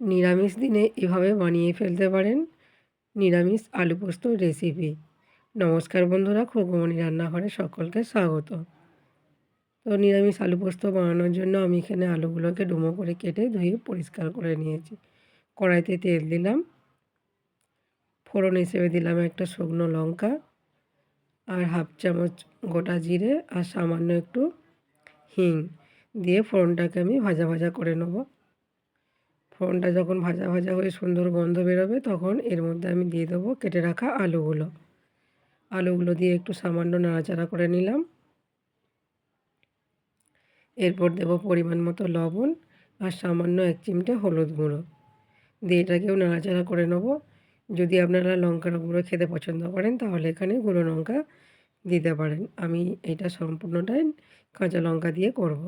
নিরামিষ দিনে এভাবে বানিয়ে ফেলতে পারেন নিরামিষ আলু পোস্ত রেসিপি নমস্কার বন্ধুরা খোকমণি রান্নাঘরে সকলকে স্বাগত। তো নিরামিষ আলু পোস্ত বানানোর জন্য আমি এখানে আলুগুলোকে ডুমো করে কেটে ধুয়ে পরিষ্কার করে নিয়েছি। কড়াইতে তেল দিলাম। ফোড়ন হিসেবে দিলাম একটা শুকনো লঙ্কা আর হাফ চামচ গোটা জিরে আর সামান্য একটু হিং দিয়ে ফোড়নটাকে আমি ভাজা ভাজা করে নেব। ফোড়নটা যখন ভাজা ভাজা হয়ে সুন্দর গন্ধ বেরোবে, তখন এর মধ্যে আমি দিয়ে দেবো কেটে রাখা আলুগুলো। আলুগুলো দিয়ে একটু সামান্য নাড়াচাড়া করে নিলাম। এরপর দেব পরিমাণ মতো লবণ আর সামান্য এক চিমটে হলুদ গুঁড়ো। দিয়ে এটাকেও নাড়াচাড়া করে নেব। যদি আপনারা লঙ্কার গুঁড়ো খেতে পছন্দ করেন, তাহলে এখানে গুঁড়ো লঙ্কা দিতে পারেন। আমি এটা সম্পূর্ণটাই কাঁচা লঙ্কা দিয়ে করব।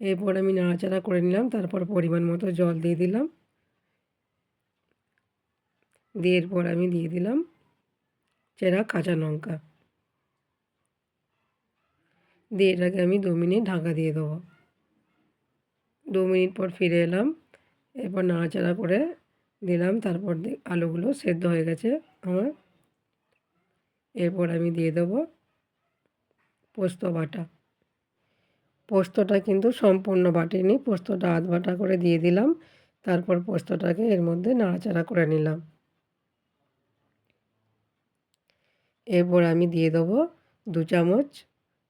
এরপর আমি নাড়াচাড়া করে নিলাম, তারপর পরিমাণ মতো জল দিয়ে দিলাম। দিয়ে এরপর আমি দিয়ে দিলাম চেরা কাঁচা লঙ্কা। দিয়ে এটাকে আমি দু মিনিট ঢাকা দিয়ে দেবো। দু মিনিট পর ফিরে এলাম, এরপর নাড়াচাড়া করে দিলাম, তারপর আলুগুলো সেদ্ধ হয়ে গেছে আমার। এরপর আমি দিয়ে দেবো পোস্ত বাটা। পোস্তটা কিন্তু সম্পূর্ণ বাটিনি, পোস্তটা আধ বাটা করে দিয়ে দিলাম, তারপর পোস্তটাকে এর মধ্যে নাড়াচাড়া করে নিলাম। এরপর আমি দিয়ে দেবো দু চামচ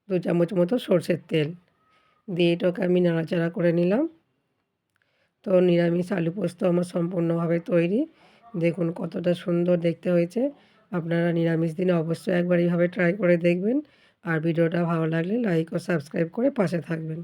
দু চামচ মতো সর্ষের তেল। দিয়ে এটাকে আমি নাড়াচাড়া করে নিলাম। তো নিরামিষ আলু পোস্ত আমার সম্পূর্ণভাবে তৈরি। দেখুন কতটা সুন্দর দেখতে হয়েছে। আপনারা নিরামিষ দিনে অবশ্যই একবার এইভাবে ট্রাই করে দেখবেন। আর ভিডিওটা ভালো লাগলে লাইক ও সাবস্ক্রাইব করে পাশে থাকবেন।